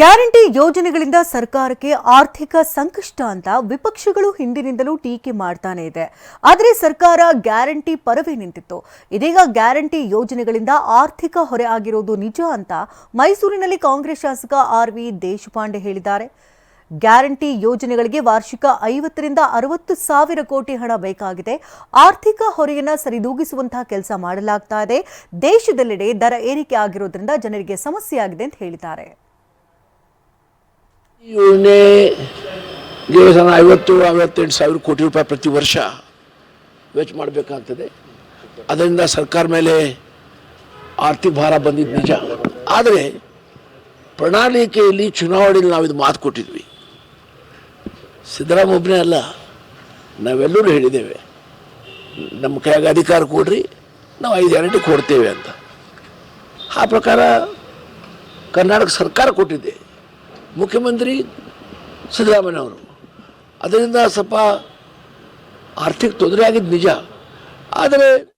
Guarantee ಯೋಜನೆಗಳಿಂದ ಸರ್ಕಾರಕ್ಕೆ ಆರ್ಥಿಕ ಸಂಕಷ್ಟ ಅಂತ ವಿಪಕ್ಷಗಳು ಹಿಂದಿನಿಂದಲೂ ಟೀಕೆ ಮಾಡ್ತಾನೆ ಇದೆ. ಆದರೆ ಸರ್ಕಾರ ಗ್ಯಾರಂಟಿ ಪರವೇ ನಿಂತಿತ್ತು. ಇದೀಗ ಗ್ಯಾರಂಟಿ ಯೋಜನೆಗಳಿಂದ ಆರ್ಥಿಕ ಹೊರೆ ಆಗಿರೋದು ನಿಜ ಅಂತ ಮೈಸೂರಿನಲ್ಲಿ ಕಾಂಗ್ರೆಸ್ ಶಾಸಕ ಆರ್ ವಿ ದೇಶಪಾಂಡೆ ಹೇಳಿದ್ದಾರೆ. ಗ್ಯಾರಂಟಿ ಯೋಜನೆಗಳಿಗೆ ವಾರ್ಷಿಕ ಐವತ್ತರಿಂದ ಅರವತ್ತು ಸಾವಿರ ಕೋಟಿ ಹಣ ಬೇಕಾಗಿದೆ. ಆರ್ಥಿಕ ಹೊರೆಯನ್ನು ಸರಿದೂಗಿಸುವಂತಹ ಕೆಲಸ ಮಾಡಲಾಗ್ತಾ ಇದೆ. ದೇಶದೆಲ್ಲೆಡೆ ದರ ಏರಿಕೆ ಆಗಿರೋದ್ರಿಂದ ಜನರಿಗೆ ಸಮಸ್ಯೆಯಾಗಿದೆ ಅಂತ ಹೇಳಿದ್ದಾರೆ. ಯೋಜನೆಗೆ ಸಹ ಐವತ್ತು ಐವತ್ತೆಂಟು ಸಾವಿರ ಕೋಟಿ ರೂಪಾಯಿ ಪ್ರತಿ ವರ್ಷ ವೆಚ್ಚ ಮಾಡಬೇಕಾಗ್ತದೆ. ಅದರಿಂದ ಸರ್ಕಾರ ಮೇಲೆ ಆರ್ಥಿಕ ಭಾರ ಬಂದಿದ್ದು ನಿಜ. ಆದರೆ ಪ್ರಣಾಳಿಕೆಯಲ್ಲಿ ಚುನಾವಣೆಯಲ್ಲಿ ನಾವು ಇದು ಮಾತು ಕೊಟ್ಟಿದ್ವಿ. ಸಿದ್ದರಾಮಯ್ಯ ಒಬ್ಬನೇ ಅಲ್ಲ, ನಾವೆಲ್ಲರೂ ಹೇಳಿದ್ದೇವೆ. ನಮ್ಮ ಕೈಯಾಗ ಅಧಿಕಾರ ಕೊಡ್ರಿ, ನಾವು ಐದು ಗ್ಯಾರಂಟಿ ಕೊಡ್ತೇವೆ ಅಂತ. ಆ ಪ್ರಕಾರ ಕರ್ನಾಟಕ ಸರ್ಕಾರ ಕೊಟ್ಟಿದೆ. ಮುಖ್ಯಮಂತ್ರಿ ಸಿದ್ದರಾಮಯ್ಯನವರು ಅದರಿಂದ ಸ್ವಲ್ಪ ಆರ್ಥಿಕ ತೊಂದರೆ ಆಗಿದ್ದು ನಿಜ. ಆದರೆ